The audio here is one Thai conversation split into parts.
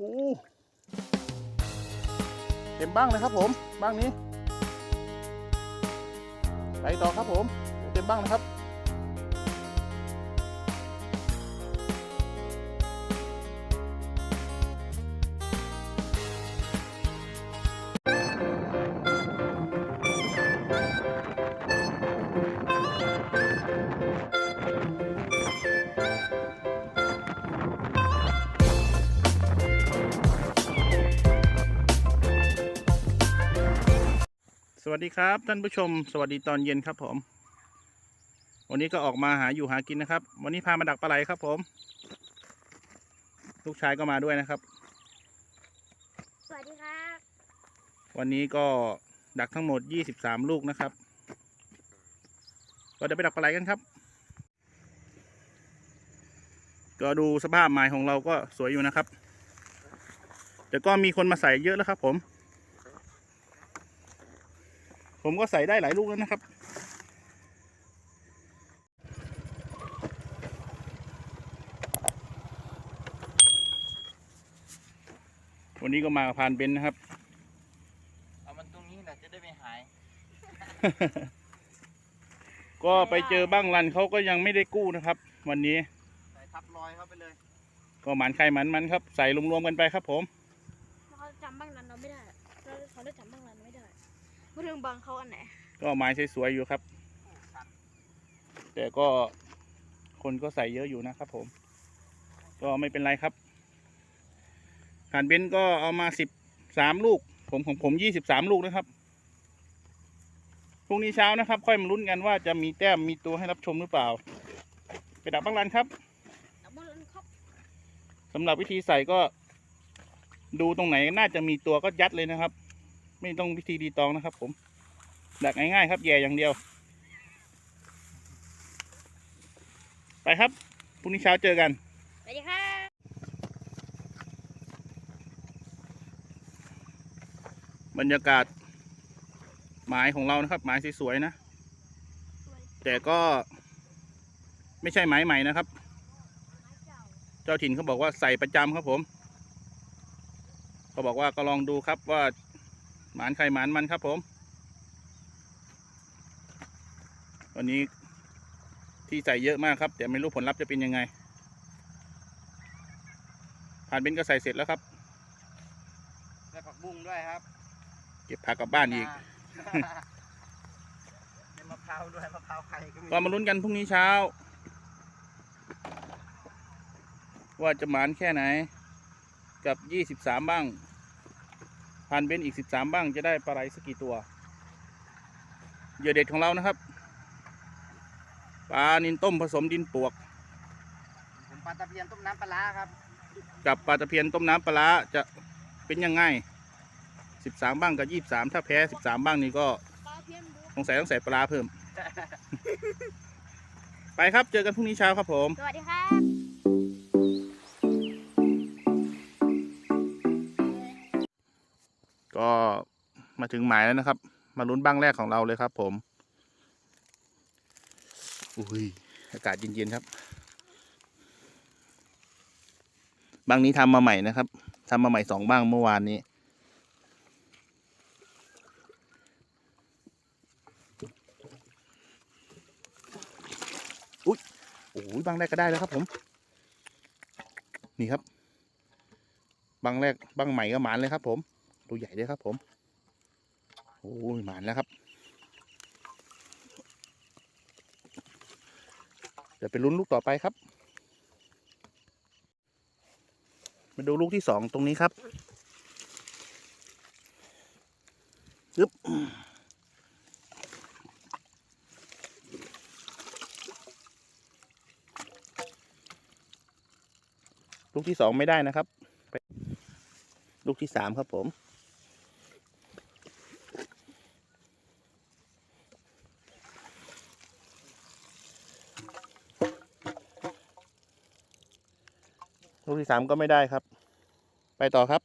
โอ้เต็มบ้างเลยครับผมบ้างนี้ ไปต่อครับผม เต็มบ้างนะครับ วัสดีครับ ท่านผู้ชม สวัสดีตอนเย็นครับผม วันนี้ก็ออกมาหาอยู่หากินนะครับ วันนี้พามาดักปลาไหลครับผม ลูกชายก็มาด้วยนะครับ สวัสดีครับ วันนี้ก็ดักทั้งหมด 23 ลูกนะครับก็เดี๋ยวไปดักปลาไหลกันครับ ก็ดูสภาพหมายของเราก็สวยอยู่นะครับ แต่ก็มีคนมาใส่เยอะแล้วครับผม ผมก็ใส่ได้หลายลูกแล้วนะครับ วันนี้ก็มากับพานเบนซ์นะครับ เอามันตรงนี้แหละจะได้ไม่หาย ก็ไปเจอบ้างรันเขาก็ยังไม่ได้กู้นะครับ วันนี้ ใส่ทับรอยเข้าไปเลย ก็หมันใครหมันมันครับ ใส่รวมๆกันไปครับผม พูดถึงบางเขาอันไหน ก็ไม้สวยๆอยู่ครับ แต่ก็คนก็ใส่เยอะอยู่นะครับผม ก็ไม่เป็นไรครับผ่านเบนซ์ก็เอามาสิบสามลูก ผมของผมยี่สิบสามลูกนะครับพรุ่งนี้เช้านะครับ ค่อยมาลุ้นกันว่าจะมีแต้มมีตัวให้รับชมหรือเปล่า ไปดักบ้างรันครับดับเบิลรันครับสำหรับวิธีใส่ก็ ดูตรงไหนน่าจะมีตัวก็ยัดเลยนะครับ ไม่ต้องวิธีดีตองนะครับ ผม ดักง่ายๆครับแย่อย่างเดียว ไปครับพรุ่งนี้เช้าเจอกันสวัสดีครับบรรยากาศหมายของเรานะครับ หมายสวยๆนะ แต่ก็ไม่ใช่หมายใหม่นะครับ เจ้าถิ่นเขาบอกว่าใส่ประจำครับผมเขาบอกว่าก็ลองดูครับว่า หมานใครหมานมันครับผม วันนี้ที่ใส่เยอะมากครับแต่ไม่รู้ผลลัพธ์จะเป็นยังไง ผ่านเบนก็ใส่เสร็จแล้วครับได้ผักบุ้งด้วยครับ เก็บผักกลับบ้านอีกเป็นมะพร้าวด้วยมะพร้าวไข่ก็มีก็มาลุ้นกันพรุ่งนี้เช้า ว่าจะหมานแค่ไหน กับยี่สิบสามบ้าง พันเบนอีกสิบสามบ้างจะได้ปลาไหลสักกี่ตัวเหยื่อเด็ดของเรานะครับปลานินต้มผสมดินปวกผมปลาตะเพียนต้มน้ำปลาร้าครับ กับปลาตะเพียนต้มน้ำปลาร้าจะเป็นยังไงสิบสามบ้างกับยี่สามถ้าแพ้สิบสามบ้างนี่ก็ปลาเพี้ยนบุ๊สงสัยต้องใส่ปลาร้าเพิ่ม ไปครับเจอกันพรุ่งนี้เช้าครับผม สวัสดีครับ ก็มาถึงหมายแล้วนะครับ มาลุ้นบ้างแรกของเราเลยครับ ผมอุ้ยอากาศเย็นๆครับบ้างนี้ทำมาใหม่นะครับทำมาใหม่สองบ้างเมื่อวานนี้ อุ้ยโอ้ยบ้างแรกก็ได้แล้วครับผม นี่ครับบ้างแรกบ้างใหม่ก็หมานเลยครับผม ตัวใหญ่ด้วยครับผมโอ้ยหมานแล้วครับเดี๋ยวไปลุ้นลูกต่อไปครับ มาดูลูกที่สองตรงนี้ครับยึบลูกที่สองไม่ได้นะครับ ลูกที่สามครับผม ที่สามก็ไม่ได้ครับ ไปต่อครับ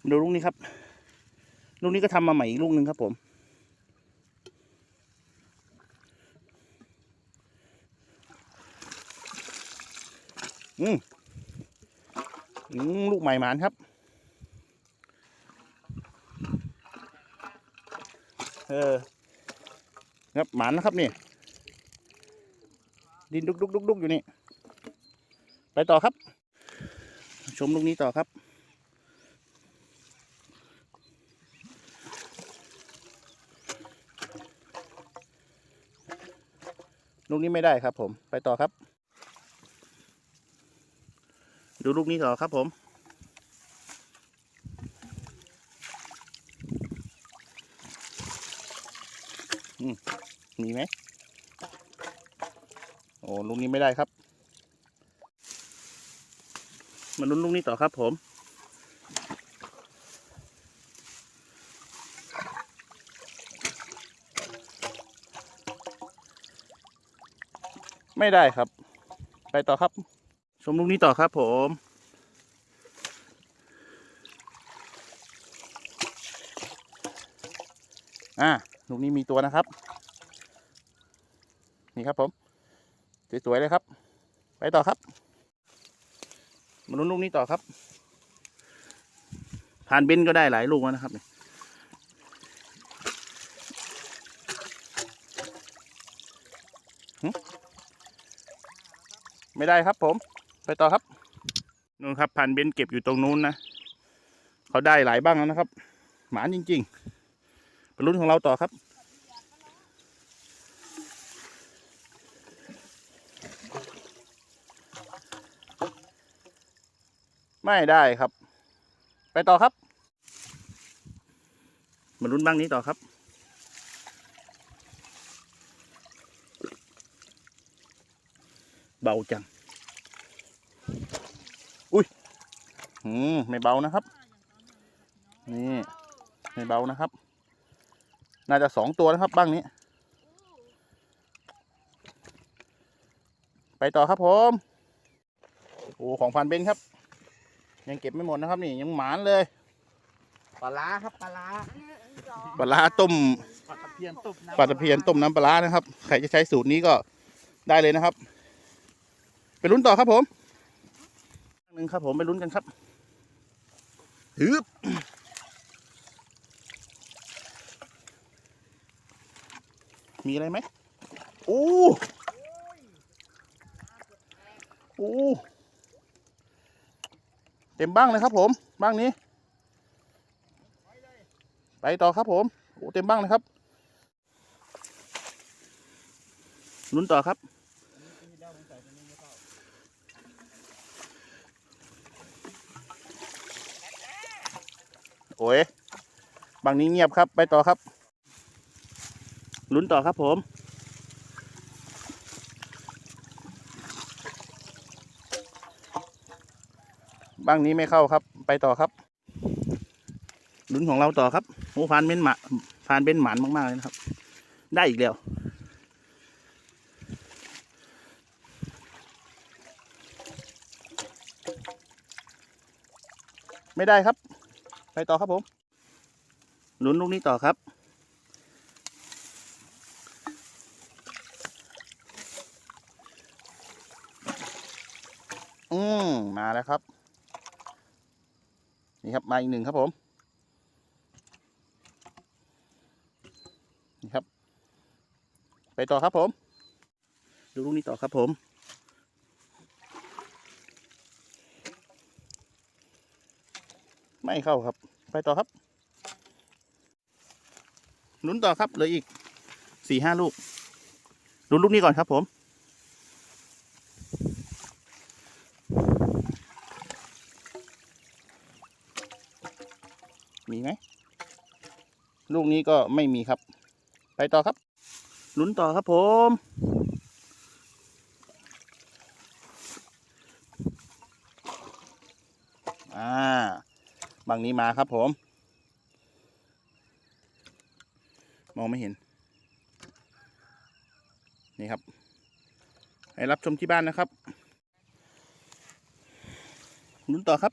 มาดูลูกนี้ครับ ลูกนี้ก็ทำมาใหม่อีกลูกหนึ่งครับผมอืมอืมลูกใหม่หมานครับ เออครับหมานนะครับนี่ ดินดุกดุกดุกดุกอยู่นี่ ไปต่อครับ ชมลูกนี้ต่อครับลูกนี้ไม่ได้ครับ ผม ไปต่อครับ ดูลูกนี้ต่อครับผม มีไหม โอ้ลูกนี้ไม่ได้ครับ มาลุ้นลูกนี้ต่อครับผม ไม่ได้ครับ ไปต่อครับ ชมลูกนี้ต่อครับผมอ่าลูกนี้มีตัวนะครับ นี่ครับผม สวยๆเลยครับ ไปต่อครับ มาลุ้นลูกนี้ต่อครับ ผ่านเบนก็ได้หลายลูกแล้วนะครับไม่ได้ครับผม ไปต่อครับนู่นครับผ่านเบนเก็บอยู่ตรงนู้นนะเขาได้หลายบ้างแล้วนะครับ หมานจริงๆไปลุ้นของเราต่อครับ ไม่ได้ครับ ไปต่อครับ มาลุ้นบ้างนี้ต่อครับเบาจัง อุ้ย อืม ไม่เบานะครับ นี่ ไม่เบานะครับ น่าจะสองตัวนะครับบ้างนี้ ไปต่อครับผม โอ้ ของพันเบนครับ ยังเก็บไม่หมดนะครับนี่ยังหมานเลยปลาร้าครับปลาร้าปลาร้าต้มปลาตะเพียนตุบน้ำปลาตะเพียนต้มน้ำปลาร้านะครับใครจะใช้สูตรนี้ก็ได้เลยนะครับ ไปลุ้นต่อครับผมหนึ่งครับผมไปลุ้นกันครับฮึบมีอะไรไหมโอ้โอ้ เต็มบ้างเลยครับ ผมบ้างนี้ ไปต่อครับผมโอ้เต็มบ้างเลยครับลุ้นต่อครับโอ้ยบางนี้เงียบครับ ไปต่อครับลุ้นต่อครับผม บางนี้ไม่เข้าครับ ไปต่อครับลุ้นของเราต่อครับโอ้พานเป็นหมาพานเป็นหมานมาก ๆ เลยนะครับ ได้อีกแล้ว ไม่ได้ครับ ไปต่อครับผมลุ้นลูกนี้ต่อครับ อืมมาแล้วครับ นี่ ครับมาอีกหนึ่งครับผมนี่ครับ ไปต่อครับผม ดูลูกนี้ต่อครับผมไม่เข้าครับ ไปต่อครับลุ้นต่อครับเหลืออีกสี่ห้าลูกลุ้นลูกนี้ก่อนครับผมไหม ลู กนี้ก็ไม่มีครับ ไปต่อครับลุ้นต่อครับผม อ่าบางนี้มาครับผม มองไม่เห็น นี่ครับ ให้รับชมที่บ้านนะครับลุ้นต่อครับ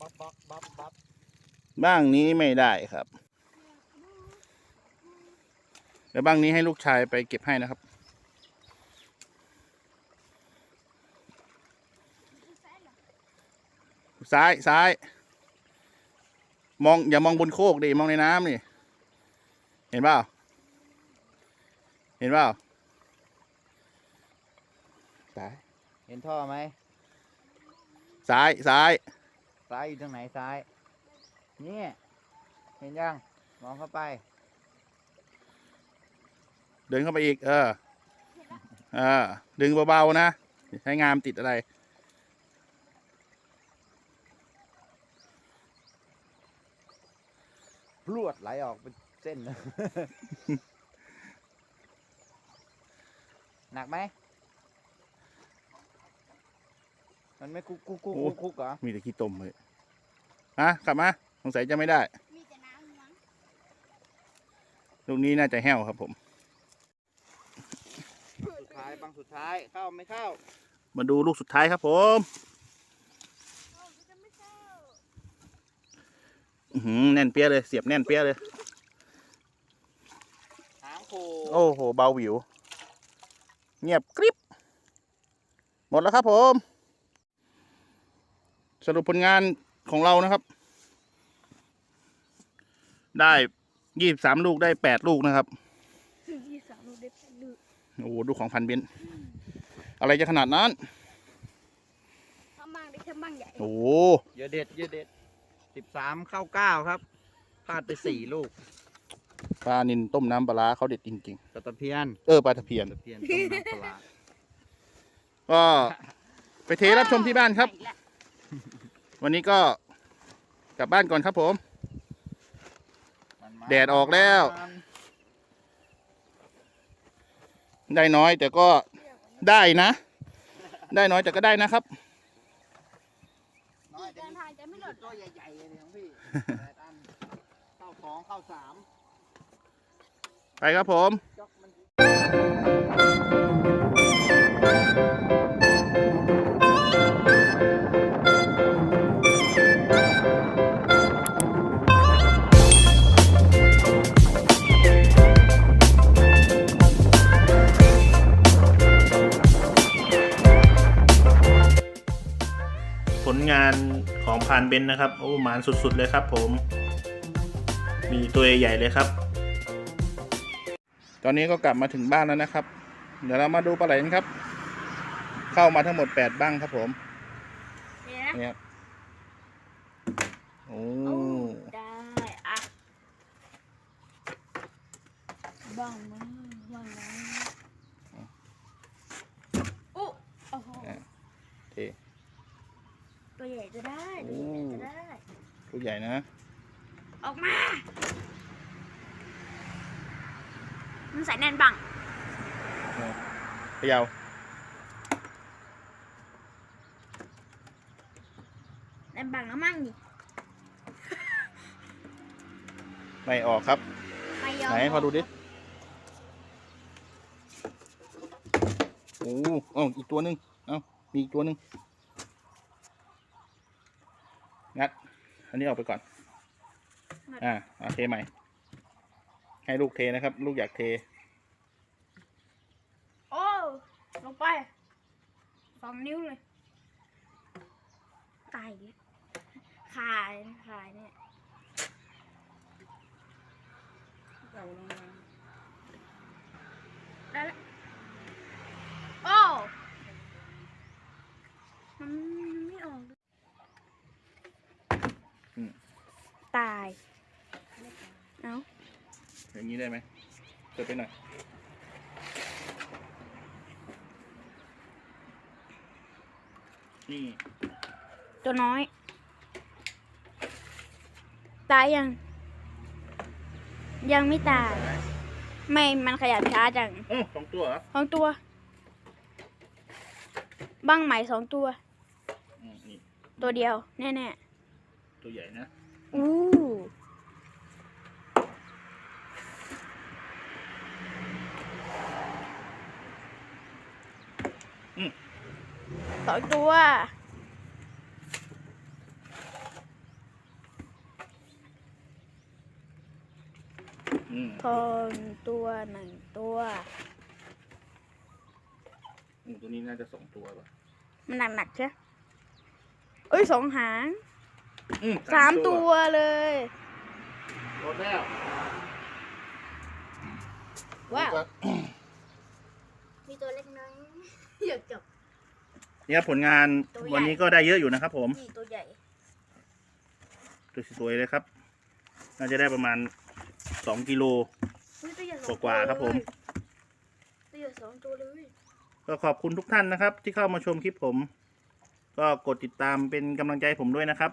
บับบับบับบับ บ้างนี้ไม่ได้ครับเดี๋ยวบ้างนี้ให้ลูกชายไปเก็บให้นะครับ ซ้ายซ้าย มองอย่ามองบนโคกดิมองในน้ำนี่ เห็นเปล่าเห็นเปล่าซ้าย เห็นท่อไหมซ้ายซ้าย ซ้ายอยู่ตรงไหนซ้าย นี่ เห็นยัง มองเข้าไป เดินเข้าไปอีก เออ เออ ดึงเบาๆนะอย่าใช้งามติดอะไรพรวดไหลออกเป็นเส้นเลยหนักไหม มันไม่คุกคุกคุกโอ้คุกคุกเหรอ มีแต่ขี้ตมเลย ฮะ กลับมาส งสัยจะไม่ได้มีแต่น้ำมั้งลูกนี้น่าจะแห้วครับผม สุดท้ายบังสุดท้ายเข้าไม่เข้า มาดูลูกสุดท้ายครับผมโอ้มันจะไม่เข้าอื้อหือแน่นเปี้ยเลยเสียบแน่นเปี้ยเลยหางโคโอ้โหเบาหวิว เงียบกริบหมดแล้วครับผม สรุปผลงานของเรานะครับ ได้ยี่สามลูกได้แปดลูกนะครับยี่สามลูกได้แปดลูก โอ้โห ดูของพันเบนซ์อะไรจะขนาดนั้นทำบ้างได้แค่บ้างใหญ่ โอ้โหเยอะเด็ดเยอะเด็ดสิบสามเข้าเก้าครับพลาดไปสี่ลูก ปลานินต้มน้ำปลาร้าเขาเด็ดจริงตะตะเพียนๆ เออปลาตะเพียน ตะเพียนต้มน้ำปลาร้าก็ไปเทรับชมที่บ้านครับอีกแล้ววันนี้ก็กลับบ้านก่อนครับผมมันมา แดดออกแล้ว ได้น้อยแต่ก็ได้นะ ได้น้อยแต่ก็ได้นะครับน้อยเดินทางจะไม่หลดตัวใหญ่ๆเลยของพี่แปดอันเข้าสองเข้าสามไปครับผม ของพานเบนซ์นะครับ โอ้หมานสุดๆเลยครับผม มีตัวใหญ่ๆเลยครับ ตอนนี้ก็กลับมาถึงบ้านแล้วนะครับ เดี๋ยวเรามาดูปลาไหลกันครับ เข้ามาทั้งหมดแปดบ้างครับผมเดี๋ยวนะเนี่ยครับโอ้โอ้ได้อะบ้างมั้งบ้างมั้งโอ้โอ้โห เท ตัวใหญ่จะได้โอ้ตัวใหญ่จะได้ ตัวใหญ่นะ ออกมา มันใส่แน่นบังเขยาวแน่นบังแล้วมั่งดิไม่ออกครับ ไม่ยอมไหนพอดูดิ โอ้เอ้าอีกตัวหนึ่งเอ้า มีอีกตัวหนึ่งงัด อันนี้ออกไปก่อน อ่าเอาเทใหม่ ให้ลูกเทนะครับ ลูกอยากเท โอ้ ลงไปสองนิ้วเลย ตายอีกแล้วขายขายเนี่ยได้แล้วโอ้ มันไม่ออกเลย อืม ตาย เอ้า อย่างนี้ได้ไหมเปิดไปหน่อย นี่ ตัวน้อย ตายยัง ยังไม่ตาย ไม่ มันขยับช้าจังโอ้สองตัวเหรอสองตัว บ้างไหมสองตัว อืมนี่ตัวเดียว แน่ตัวใหญ่นะๆ อู้สองตัวอืมคนตัวหนึ่งตัวอืมตัวนี้น่าจะสองตัวป่ะมันหนักๆใช่เอ้ยสองหาง อืสามตัวเลยหมดแล้วว้าวมีตัวเล็กน้อยอยากจับ เนี่ยผลงานตัวใหญ่ วันนี้ก็ได้เยอะอยู่นะครับผม นี่ตัวใหญ่ตัวสวยๆเลยครับ น่าจะได้ประมาณสองกิโล อุ๊ยตัวใหญ่สองกว่าๆครับผม ตัวใหญ่สองตัวเลยก็ขอบคุณทุกท่านนะครับ ที่เข้ามาชมคลิปผม ก็กดติดตามเป็นกำลังใจให้ผมด้วยนะครับ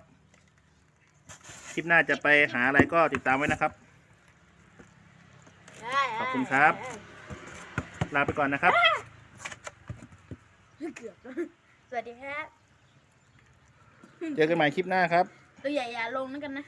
คลิปหน้าจะไปหาอะไรก็ติดตามไว้นะครับ ขอบคุณครับ ลาไปก่อนนะครับ เกือบแล้วสวัสดีครับ เจอกันใหม่คลิปหน้าครับ ตัวใหญ่อย่าลงนะกันนะ